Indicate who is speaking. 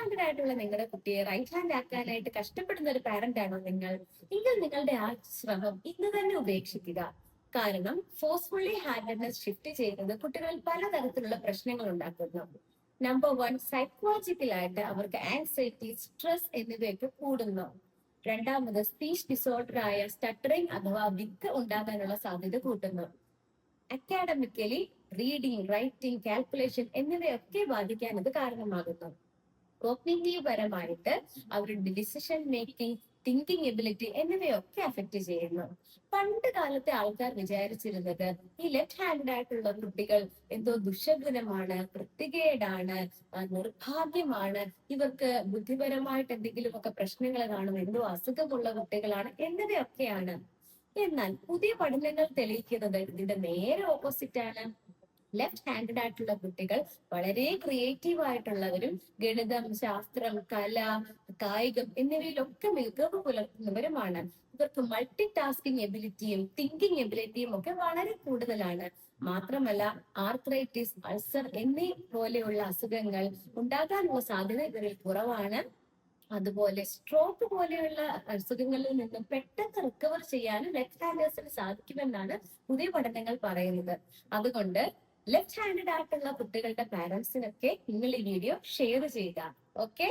Speaker 1: Handed ആയിട്ടുള്ള നിങ്ങളുടെ കുട്ടിയെ റൈറ്റ് ഹാൻഡ് ആക്കാനായിട്ട് കഷ്ടപ്പെടുന്ന ഒരു പാരന്റ് ആണോ നിങ്ങൾ? എങ്കിൽ നിങ്ങളുടെ ആ ശ്രമം ഇന്ന് തന്നെ ഉപേക്ഷിക്കുക. കാരണം ഫോഴ്സ്ഫുള്ളി ഹാൻഡഡ്നെസ് ഷിഫ്റ്റ് ചെയ്യുന്നത് കുട്ടികളിൽ പലതരത്തിലുള്ള പ്രശ്നങ്ങൾ ഉണ്ടാക്കുന്നു. നമ്പർ വൺ സൈക്കോളജിക്കലായിട്ട് അവർക്ക് ആൻസൈറ്റി സ്ട്രെസ് എന്നിവയൊക്കെ കൂടുന്നു. രണ്ടാമത് സ്പീച്ച് ഡിസോർഡർ ആയ സ്റ്റട്ടറിംഗ് അഥവാ വിക്ക് ഉണ്ടാകാനുള്ള സാധ്യത കൂട്ടുന്നു. അക്കാഡമിക്കലി റീഡിംഗ് റൈറ്റിംഗ് കാൽക്കുലേഷൻ എന്നിവയൊക്കെ ബാധിക്കാൻ ഇത് കാരണമാകുന്നു. കോഗ്നിറ്റീവ് പരമായിട്ട് അവരുടെ ഡിസിഷൻ മേക്കിംഗ് തിങ്കിങ് എബിലിറ്റി എന്നിവയൊക്കെ അഫക്റ്റ് ചെയ്യുന്നു. പണ്ട് കാലത്തെ ആൾക്കാർ വിചാരിച്ചിരുന്നത് ഈ ലെഫ്റ്റ് ഹാൻഡ് ആയിട്ടുള്ള കുട്ടികൾ എന്തോ ദുഷഗുണമാണ് ആ, നിർഭാഗ്യമാണ് ഇവർക്ക് ബുദ്ധിപരമായിട്ട് എന്തെങ്കിലുമൊക്കെ പ്രശ്നങ്ങൾ കാണും എന്തോ അസുഖമുള്ള കുട്ടികളാണ് എന്നിവയൊക്കെയാണ്. എന്നാൽ പുതിയ പഠനങ്ങൾ തെളിയിക്കുന്നത് ഇതിന്റെ നേരെ ഓപ്പോസിറ്റ് ആണ്. ലെഫ്റ്റ് ഹാൻഡഡ് ആയിട്ടുള്ള കുട്ടികൾ വളരെ ക്രിയേറ്റീവ് ആയിട്ടുള്ളവരും ഗണിതം ശാസ്ത്രം കല കായികം എന്നിവയിലൊക്കെ മികവ് പുലർത്തുന്നവരുമാണ്. ഇവർക്ക് മൾട്ടി ടാസ്കിംഗ് എബിലിറ്റിയും തിങ്കിങ് എബിലിറ്റിയും ഒക്കെ വളരെ കൂടുതലാണ്. മാത്രമല്ല ആർത്രൈറ്റിസ് അൾസർ എന്നീ പോലെയുള്ള അസുഖങ്ങൾ ഉണ്ടാകാനുള്ള സാധ്യത ഇവരിൽ കുറവാണ്. അതുപോലെ സ്ട്രോക്ക് പോലെയുള്ള അസുഖങ്ങളിൽ നിന്നും പെട്ടെന്ന് റിക്കവർ ചെയ്യാനും ലെഫ്റ്റ് ഹാൻഡേഴ്സിന് സാധിക്കുമെന്നാണ് പുതിയ പഠനങ്ങൾ പറയുന്നത്. അതുകൊണ്ട് ലെഫ്റ്റ് ഹാൻഡഡ് ആയിട്ടുള്ള കുട്ടികളുടെ പാരന്റ്സിനൊക്കെ നിങ്ങൾ ഈ വീഡിയോ ഷെയർ ചെയ്യുക ഓക്കെ